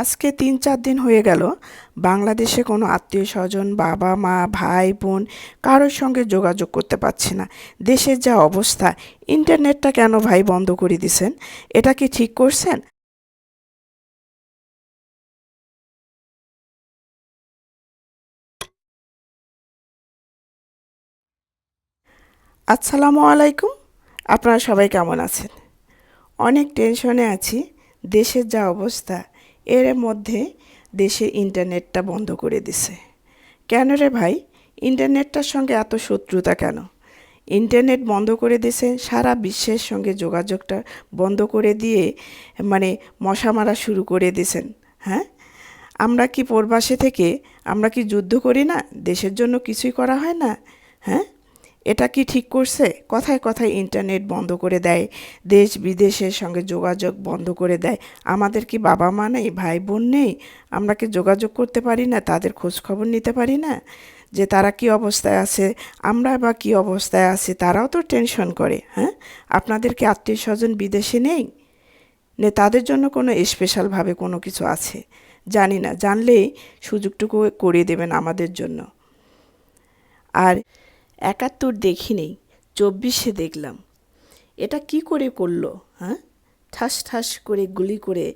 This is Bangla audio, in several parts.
আজকে তিন চার দিন হয়ে গেল। বাংলাদেশে কোনো আত্মীয় স্বজন, বাবা, মা, ভাই, বোন কারোর সঙ্গে যোগাযোগ করতে পারছি না। দেশের যা অবস্থা, ইন্টারনেটটা কেন ভাই বন্ধ করে দিছেন? এটা কি ঠিক করছেন? আসসালামু আলাইকুম। আপনারা সবাই কেমন আছেন? অনেক টেনশনে আছি। দেশের যা অবস্থা এর মধ্যে দেশে ইন্টারনেটটা বন্ধ করে দিছে। কেন রে ভাই? ইন্টারনেটটার সঙ্গে এত শত্রুতা কেন? ইন্টারনেট বন্ধ করে দিছে, সারা বিশ্বের সঙ্গে যোগাযোগটা বন্ধ করে দিয়ে মানে মশা মারা শুরু করে দিয়েছেন হ্যাঁ? আমরা কি প্রবাসে থেকে, আমরা কি যুদ্ধ করি না? দেশের জন্য কিছুই করা হয় না হ্যাঁ? এটা কি ঠিক করছে? কথায় কথায় ইন্টারনেট বন্ধ করে দেয়, দেশ বিদেশের সঙ্গে যোগাযোগ বন্ধ করে দেয়। আমাদের কি বাবা মা নেই, ভাই বোন নেই? আমরা কি যোগাযোগ করতে পারি না, তাদের খোঁজ খবর নিতে পারি না? যে তারা কি অবস্থায় আছে, আমরা বা কি অবস্থায় আছি, তারাও তো টেনশন করে হ্যাঁ? আপনাদের কি আত্মীয় স্বজন বিদেশে নেই? নে, তাদের জন্য কোনো স্পেশালভাবে কোনো কিছু আছে? জানি না, জানলেই সুযোগটুকু করে দেবেন আমাদের জন্য। আর একাত্তর দেখিনি, চব্বিশে দেখলাম। এটা কি করে করল হ্যাঁ? ঠাস ঠাস করে গুলি করে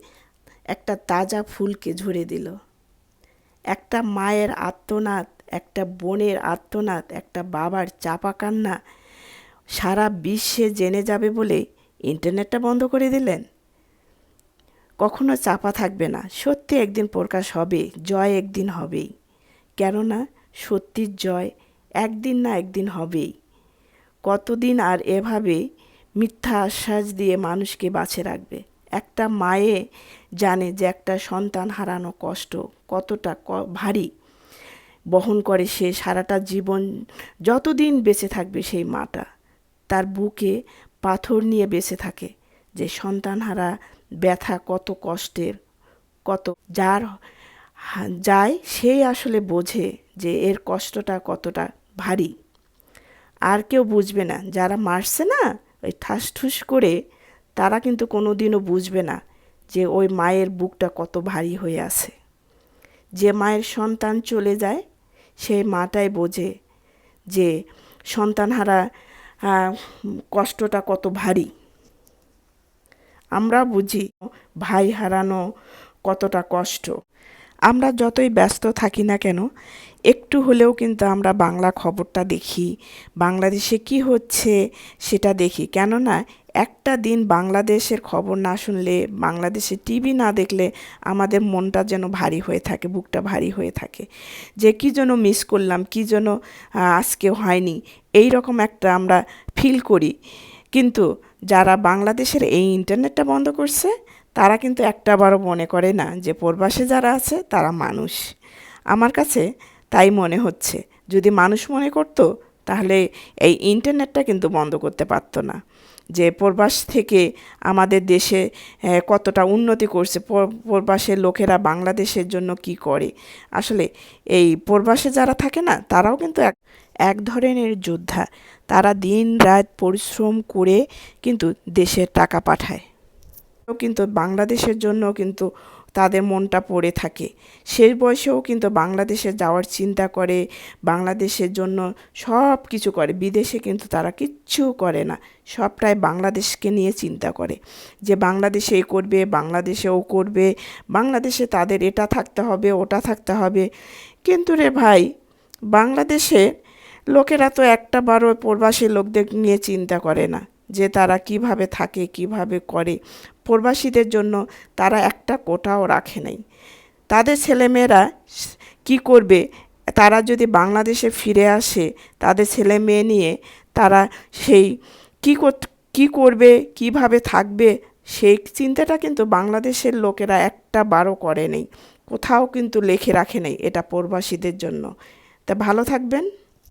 একটা তাজা ফুলকে ঝরে দিল। একটা মায়ের আত্মনাদ, একটা বোনের আত্মনাদ, একটা বাবার চাপা কান্না, সারা বিশ্বে জেনে যাবে বলে ইন্টারনেটটা বন্ধ করে দিলেন? কখনো চাপা থাকবে না, সত্যি একদিন প্রকাশ হবে, জয় একদিন হবেই। কেননা সত্যির জয় একদিন না একদিন হবেই। কতদিন আর এভাবে মিথ্যা আশ্বাস দিয়ে মানুষকে বাঁচে রাখবে? একটা মায়ে জানে যে একটা সন্তান হারানো কষ্ট কতটা ভারী। বহন করে সে সারাটা জীবন, যতদিন বেঁচে থাকবে সেই মাটা। তার বুকে পাথর নিয়ে বেঁচে থাকে যে সন্তান হারা ব্যথা কত কষ্টের, কত যার যায়, সেই আসলে বোঝে যে এর কষ্টটা কতটা ভারী। আর কেউ বুঝবে না। যারা মারছে না, ওই ঠাস ঠুস করে, তারা কিন্তু কোনো দিনও বুঝবে না যে ওই মায়ের বুকটা কত ভারী হয়ে আছে। যে মায়ের সন্তান চলে যায় সেই মাটাই বোঝে যে সন্তানহারা কষ্টটা কত ভারী। আমরা বুঝি ভাই হারানো কতটা কষ্ট। আমরা যতই ব্যস্ত থাকি না কেন, একটু হলেও কিন্তু আমরা বাংলা খবরটা দেখি, বাংলাদেশে কি হচ্ছে সেটা দেখি। কেননা, একটা দিন বাংলাদেশের খবর না শুনলে, বাংলাদেশে টিভি না দেখলে আমাদের মনটা যেন ভারী হয়ে থাকে, বুকটা ভারী হয়ে থাকে। যে কী যেন মিস করলাম, কী যেন আজকে হয়নি এই রকম একটা আমরা ফিল করি। কিন্তু যারা বাংলাদেশের এই ইন্টারনেটটা বন্ধ করছে তারা কিন্তু একটাবারও মনে করে না যে প্রবাসে যারা আছে, তারা মানুষ। আমার কাছে তাই মনে হচ্ছে, যদি মানুষ মনে করতো, তাহলে এই ইন্টারনেটটা কিন্তু বন্ধ করতে পারতো না। যে প্রবাস থেকে আমাদের দেশে কতটা উন্নতি করছে, পর- প্রবাসের লোকেরা বাংলাদেশের জন্য কি করে? আসলে এই প্রবাসে যারা থাকে না, তারাও কিন্তু এক এক ধরনের যোদ্ধা। তারা দিন রাত পরিশ্রম করে কিন্তু দেশের টাকা পাঠায়। কিন্তু বাংলাদেশের জন্য কিন্তু তাদের মনটা পড়ে থাকে। শেষ বয়সেও কিন্তু বাংলাদেশে যাওয়ার চিন্তা করে, বাংলাদেশের জন্য সব কিছু করে। বিদেশে কিন্তু তারা কিচ্ছু করে না। সবটাই বাংলাদেশকে নিয়ে চিন্তা করে যে বাংলাদেশে এ করবে বাংলাদেশে ও করবে, বাংলাদেশে তাদের এটা থাকতে হবে, ওটা থাকতে হবে। কিন্তু রে ভাই বাংলাদেশে লোকেরা তো একটা বারো প্রবাসী লোকদের নিয়ে চিন্তা করে না। যে তারা কীভাবে থাকে, কীভাবে করে। প্রবাসীদের জন্য তারা একটা কোটাও রাখে নাই। তাদের ছেলেমেয়েরা কি করবে? তারা যদি বাংলাদেশে ফিরে আসে, তাদের ছেলে মেয়ে নিয়ে তারা সেই কী কী করবে, কীভাবে থাকবে, সেই চিন্তাটা কিন্তু বাংলাদেশের লোকেরা একটা বারও করে নেই। কোথাও কিন্তু লেখে রাখে নেই এটা প্রবাসীদের জন্য। তা ভালো থাকবেন।